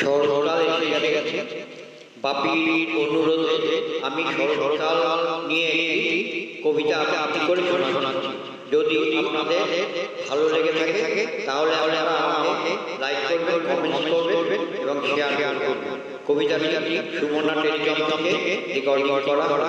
শরৎকাল এসে গেছে। বাপির অনুরোধে আমি শরৎকাল নিয়ে একটি কবিতা আবৃত্তি করে শোনাচ্ছি? যদি আপনাদের ভালো লেগে থাকে, তাহলে আপনারা আমাকে লাইক করবেন কমেন্ট করবেন এবং শেয়ার করবেন। কবিতাটি সুমনা করা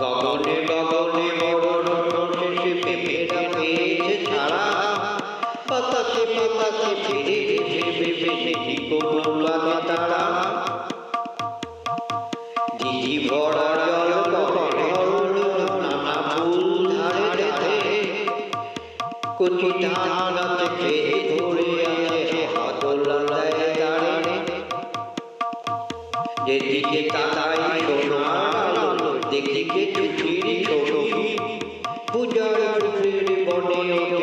গগনে গগনে বড় শেষে পেঁপেরা পেয়েছে ছাড়া। বাতাসে বাতাসে ফিরে ভেসে ভেসে কোনো তারা। দিদি ভরা জল গগন নানা ফুল ধারে ধারে। কচি ধান গাছে ধরে আছে হাতলা দেয় দাঁড়ে যেদিকে তাকাই সোনার দেখতে গেছি পুজোর বনে